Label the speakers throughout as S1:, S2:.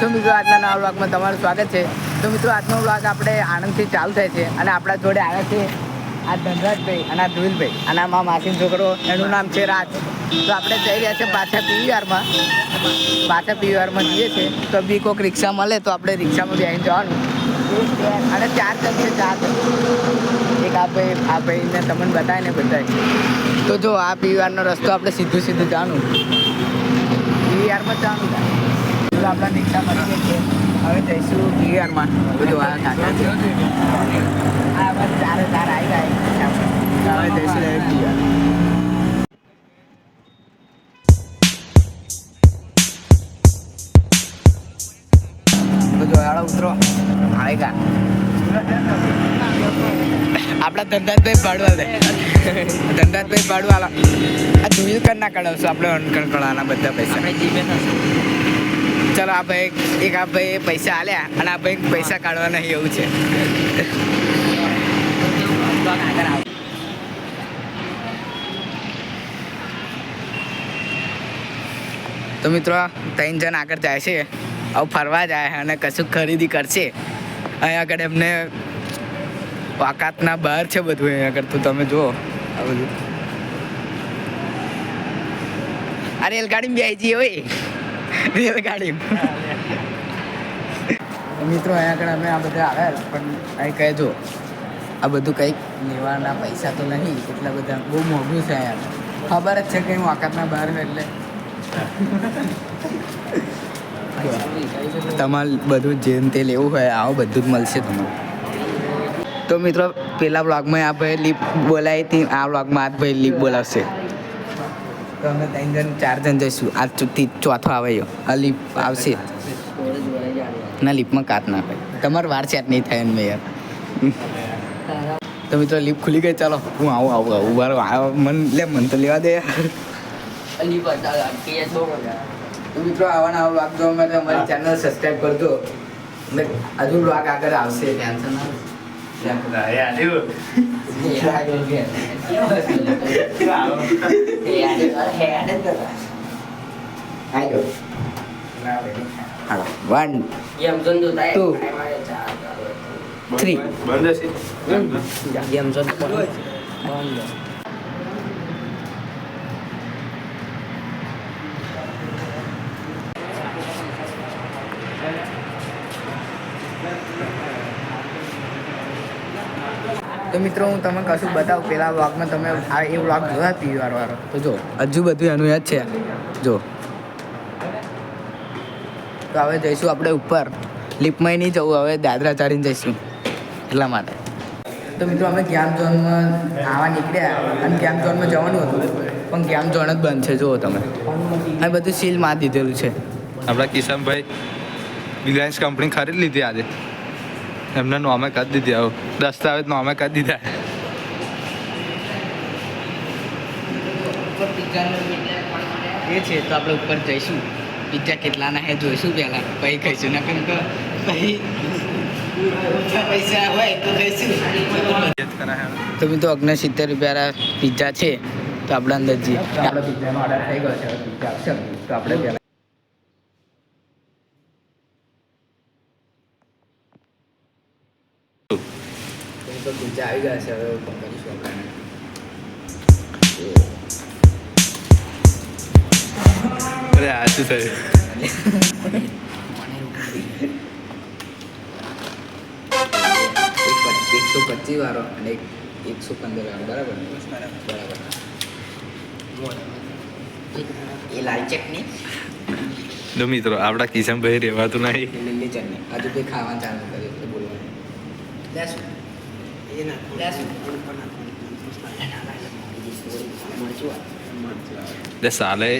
S1: તો મિત્રો, આજના નવા બ્લોગમાં તમારું સ્વાગત છે. તો મિત્રો, આજનો બ્લોગ આપણે આણંદથી ચાલુ થાય છે અને આપણા જોડે આવ્યા છે આ ધનરાજભાઈ અને આ ધ્રુવિલભાઈ. અને આ માસીન છોકરો, એનું નામ છે રાજ. તો આપણે જઈ રહ્યા છે પાછા પીવીઆરમાં. પાછા પીવીઆરમાં જઈએ છીએ. તો બી કોઈક રિક્ષા મળે તો આપણે રિક્ષામાં બેસીને જવાનું. અને ચાર જણ છે ચાર જણ. એક આ ભાઈ, આ ભાઈને તમને બતાવે ને બધાય. તો જો આ પીવીઆરનો રસ્તો આપણે સીધું સીધું જવાનું પીવીઆરમાં જવાનું તો આપણા રિક્ષા મળી ગઈ હવે બધું આ કાકા આવી ગયા બધું આપણા ધંધાતભાઈ પાડવા દે. પાડવા આ ધુઈલ કર ના કઢાવશું. આપણે અનકણ કળાના બધા પૈસા. ચલો, આ ભાઈ એક આ ભાઈ પૈસા આલ્યા અને આ ભાઈ પૈસા કાઢવા નહીં એવું છે. તો મિત્રો ત્રણ જણ આગળ જાય છે. હવે ફરવા જાય અને કશું ખરીદી કરશે. અહીંયા આગળ એમને વાકાતના બહાર છે બધું અહીંયા આગળ. તો તમે જુઓ આ બધું. આ રેલગાડી આવી જઈએ હોય. રેલગાડી. મિત્રો, અહીંયા આગળ અમે આ બધા આવ્યા, પણ અહીં કહેજો આ બધું કંઈક લેવાના પૈસા તો નહીં, એટલા બધા બહુ મોંઘું છે અહીંયા. ખબર જ છે કે હું આકાતના બહાર છું એટલે. તમારે બધું જેમ તે લેવું હોય, આવું બધું જ મળશે તમને. તો મિત્રો, પેલા બ્લોગમાં આ ભાઈ લીપ બોલાવી હતી, આ બ્લોગમાં આ ભાઈ લીપ બોલાવશે. તો અમે ત્રણ જણ ચાર જણ જઈશું. આ ચૂકથી ચોથો આવે યો. આ લીપ આવશે. ના લીપમાં કાત ના હોય. તમારે વાર ચાટ નહીં થાય એમ યાર. તો મિત્રો લીપ ખુલી ગઈ. ચાલો હું આવું આવું આવું. બાર આવો મન લે મન તો લેવા દે તો મિત્રો આવા નવા અમે તમારી અમારી ચેનલ સબસ્ક્રાઈબ કરજો. હજુ બ્લોગ આગળ આવશે. ટેન્શન ના dạ yeah thì ra
S2: đưa kìa thì ra đưa ở hè đến rồi
S1: ai được One.
S2: Yang zon tu tak. Two.
S3: Three. Benda sih.
S2: Yang zon. Benda.
S1: તો મિત્રો હું તમને કશું બતાવું. પેલા વ્લોગમાં તમે આ એ વ્લોગ જોયા પીવાર વાળો? તો જો હજુ બધું એનું યાદ છે. જો. તો હવે જઈશું આપણે ઉપર. લિફ્ટમાં નહીં જવું હવે દાદરા ચાડીને જઈશું. એટલા માટે. તો મિત્રો અમે જ્ઞાન ઝોનમાં આવા નીકળ્યા અને જ્ઞાન ઝોનમાં જવાનું હતું. પણ જ્ઞાન ઝોન જ બંધ છે જુઓ તમે. આ બધું સીલ માર દીધેલું છે.
S3: આપણા કિશનભાઈ રિલાયન્સ કંપની ખરીદ લીધી આજે. એમને નોમે કરી દીધી. આવું. દસ્તાવેજ નોમે કરી દીધા.
S1: એ છે તો આપણે ઉપર જઈશું. પિઝા કેટલાના હે જોઈશું પહેલાં. પછી કહીશું. ના કેમ કે પછી તમે પૈસા હોય તો જઈશું. તો મિત્રો અગ્ન સિત્તેર રૂપિયા પિઝા છે. તો આપણે અંદર જઈએ આપણે પિઝાનો ઓર્ડર થઈ ગયો છે પિઝા તો આપણે તો પિઝા આવી ગયા છે હવે ઓપન કરીશું આપણે
S3: અરે આ શું થયું?
S1: એકસો પચીસ વાળો અને એકસો પંદર વાળો બરાબર? બરાબર. એ લાલ ચટણી.
S3: જો મિત્રો આપણા કિશનભાઈ રહેવાતું નહીં
S1: લીલી ચટણી. હજુ કંઈ ખાવાનું ચાલુ કર્યું એટલે બોલવાનું. લેશું
S3: એટલે સાલે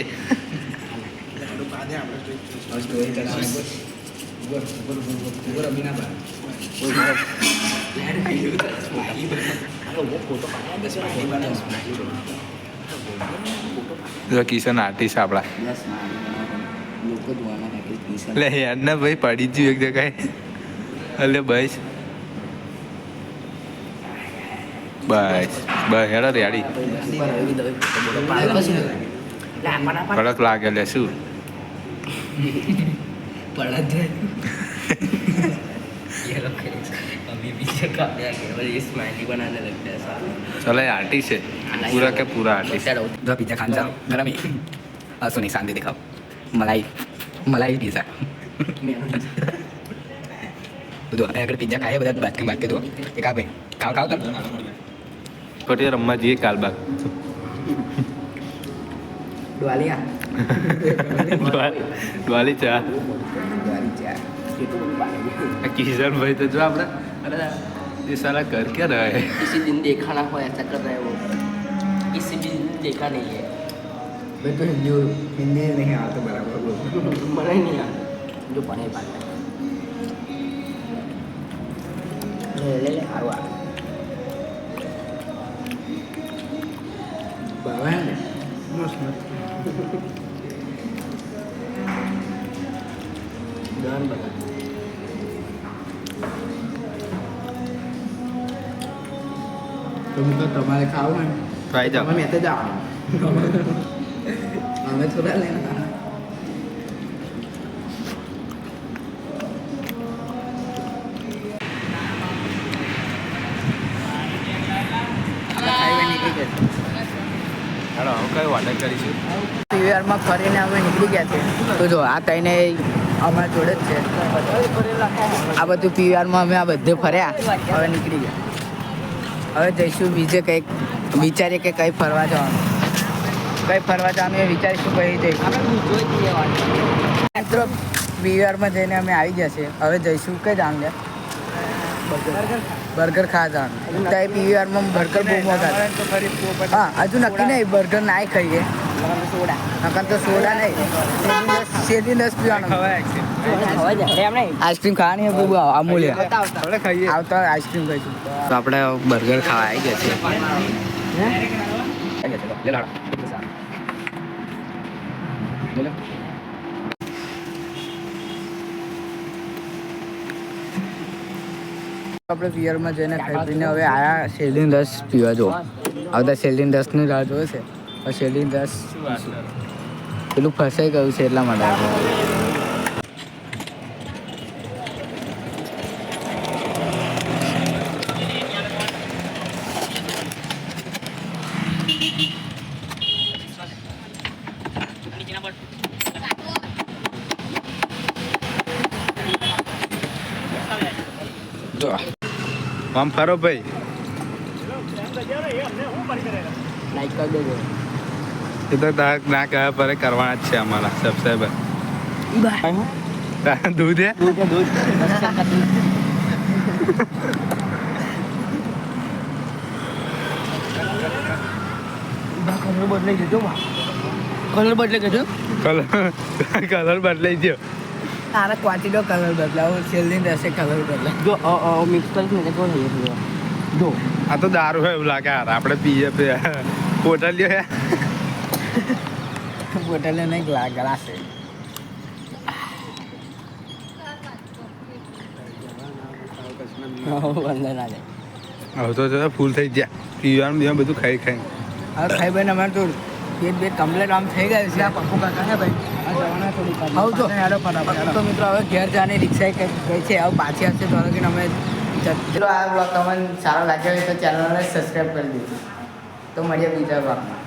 S3: કિશન આર્ટિસ્ટ આપણા
S1: લોકો
S3: યાર યારને ભાઈ પડી જ એક જગ્યાએ એટલે બસ બસ બસ હેડો રેડી કડક લાગે લે, શું? ચલો, આર્ટી છે. પૂરા કે
S2: પૂરા
S1: આર્ટી પીઝા ખાન જાઓ. ગરમ. સુની શાંતિ દેખાવ. મલાઈ. મલાઈ પીઝા. બધું આપણે આગળ પીઝા ખાઈએ, બધા બાકી બાકી દો એક આપે ખાવ ખાવ તમે.
S3: કોટી રમવા જઈએ કાલ બાદ
S1: ડવાલિયા
S3: દ્વાલી ચા
S1: ડવાલી ચા
S3: આ કિશન ભાઈ તો જો આપણે અરે ये साला कर क्या रहा है
S2: किसी दिन देखा ना हो ऐसा कर रहा है वो किसी भी दिन देखा नहीं है
S1: ભાઈ તો હિન્દી હિન્દી નહીં આવતો બરાબર બોલ
S2: મને नहीं यार जो पढ़े पाता ले ले ले आवा
S1: બરાબર
S2: તમે
S1: તો તમારે ખાવું ને
S3: ટ્રાય
S1: જાવ મેં તો જાવ અમે થોડા
S3: લેના
S1: પીવીઆરમાં ફરીને અમે નીકળી ગયા છે તો જો, આ તઈને અમારા જોડે જ છે. આ બધું પીવીઆરમાં અમે આ બધે ફર્યા, હવે નીકળી ગયા. હવે જઈશું બીજે કંઈક, વિચારીએ કે કંઈ ફરવા જવાનું. કંઈ ફરવા જવાનું વિચારીશું કંઈ જઈશું. મિત્રો પીવીઆરમાં જઈને અમે આવી ગયા છે હવે જઈશું કઈ જાણ લે બર્ગર જવાનું. ત્યાં પીવીઆરમાં બર્ગર બહુ મોટા હા હજુ નક્કી નહીં બર્ગર ના ખાઈએ. નકર તો સોડા નહીં. શેરડી દસ પીવાનું. આઈસ્ક્રીમ ખાવાની બહુ અમૂલ્ય.
S3: ખાઈએ
S1: આવતા આઈસ્ક્રીમ ખાઈશું. તો આપણે બર્ગર ખાવા આવી ગયા છે. આપણે પિયરમાં જઈને ખાઈ પીને હવે આયા શેરડીન રસ પીવા જો આવતા શેરડીન રસની રાહ જોવે છે. શેરડીન રસ પેલું ફસાઈ ગયું છે એટલા માટે.
S3: આમ ખરો ભાઈ. એ તો તાક ના કહ્યા પર કરવાના જ છે અમારા સબસ્ક્રાઈબર દૂધ
S1: કલર બદલાઈ જજો કલર બદલાઈ જજો
S3: કલર બદલાઈ ગયો.
S1: તારા ક્વાટીનો કલર બદલાવો છેલ્લી રહેશે કલર બદલાવો.
S2: જો ઓ મિક્સ કરીને કે કોણ લઈએ
S1: જો.
S3: આ તો દારૂ હોય એવું લાગે હાર આપણે પીએ પે બોટલ લ્યો
S1: બોટલ નહીં ગ્લાસ છે.
S3: હવે તો ફૂલ થઈ ગયા. પીવાનું બીવાનું બધું ખાઈ ખાઈ.
S1: હા ખાઈ ભાઈ અમારે તો પેટ બેટ કમ્પ્લેટ આમ થઈ ગયું છે. આ પપ્પુ કાકા ને ભાઈ. આવું તો તો મિત્રો હવે ઘેર જવાની રિક્ષા ગઈ છે હવે પાછી આવશે તો કે અમે ચલો આ બ્લોગ તમને સારો લાગ્યો હોય તો ચેનલને સબસ્ક્રાઈબ કરી દીધું તો મળીએ બીજા બ્લોગમાં